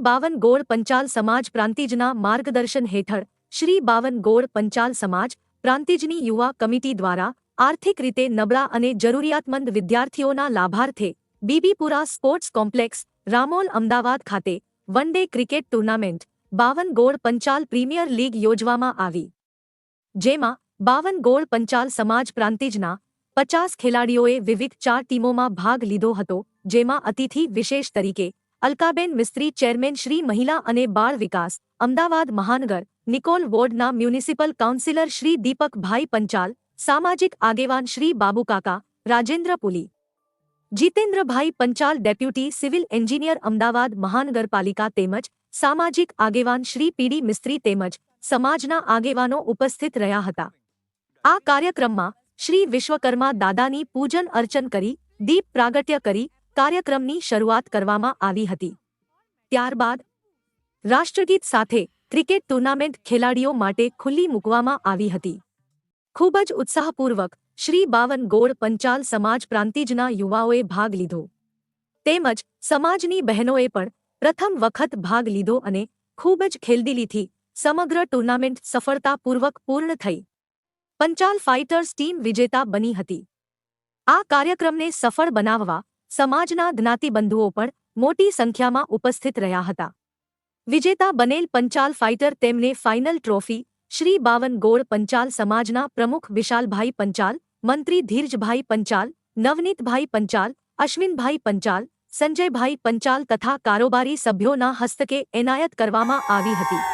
બાવન ગોળ પંચાલ સમાજ પ્રાંતિજના માર્ગદર્શન હેઠળ શ્રી બાવન ગોળ પંચાલ સમાજ પ્રાંતિજની યુવા કમિટી દ્વારા આર્થિક રીતે નબળા અને જરૂરિયાતમંદ વિદ્યાર્થીઓના લાભાર્થે બીબીપુરા સ્પોર્ટ્સ કોમ્પ્લેક્સ, રામોલ અમદાવાદ ખાતે વન ડે ક્રિકેટ ટુર્નામેન્ટ બાવન ગોળ પંચાલ પ્રીમિયર લીગ યોજવામાં આવી. જેમાં બાવન ગોળ પંચાલ સમાજ પ્રાંતિજના પચાસ ખેલાડીઓએ વિવિધ ચાર ટીમોમાં ભાગ લીધો હતો, જેમાં અતિથિ વિશેષ તરીકે અલકાબેન મિસ્ત્રી ચેરમેન શ્રી મહિલા અને બાળ વિકાસ, અમદાવાદ મહાનગર, નિકોલ વોર્ડના મ્યુનિસિપલ કાઉન્સિલર શ્રી દીપકભાઈ પંચાલ, સામાજિક આગેવાન Shri Babukaka, Rajendra Puli. Jitendrabhai Panchal deputy civil engineer Ahmedabad મહાનગરપાલિકા તેમજ સામાજિક આગેવાન શ્રી પીડી મિસ્ત્રી તેમજ સમાજના આગેવાનો ઉપસ્થિત રહ્યા હતા. આ કાર્યક્રમમાં શ્રી વિશ્વકર્મા દાદાની પૂજન અર્ચન કરી, દીપ પ્રાગટ્ય કરી કાર્યક્રમની શરૂઆત કરવામાં આવી હતી. ત્યારબાદ, રાષ્ટ્રગીત સાથે ક્રિકેટ ટુર્નામેન્ટ ખેલાડીઓ માટે ખુલ્લી મૂકવામાં આવી હતી. ખૂબ જ ઉત્સાહપૂર્વક શ્રી બાવન ગોળ પંચાલ સમાજ પ્રાંતિજના યુવાઓએ ભાગ લીધો. તેમજ સમાજની બહેનોએ પણ પ્રથમ વખત ભાગ લીધો અને ખૂબ જ ખેલદિલીથી સમગ્ર ટુર્નામેન્ટ સફળતાપૂર્વક પૂર્ણ થઈ. પંચાલ ફાઇટર્સ ટીમ વિજેતા બની હતી. આ કાર્યક્રમને સફળ બનાવવા સમાજના જ્ઞાતિબંધુઓ પણ મોટી સંખ્યામાં ઉપસ્થિત રહ્યા હતા. વિજેતા બનેલ પંચાલ ફાઇટર તેમને ફાઇનલ ટ્રોફી, શ્રી બાવન ગોળ પંચાલ સમાજના પ્રમુખ વિશાલભાઈ પંચાલ, મંત્રી ધીરજભાઈ પંચાલ, નવનીતભાઈ પંચાલ, અશ્વિનભાઈ પંચાલ, સંજયભાઈ પંચાલ તથા કારોબારી સભ્યોના હસ્તકે એનાયત કરવામાં આવી હતી.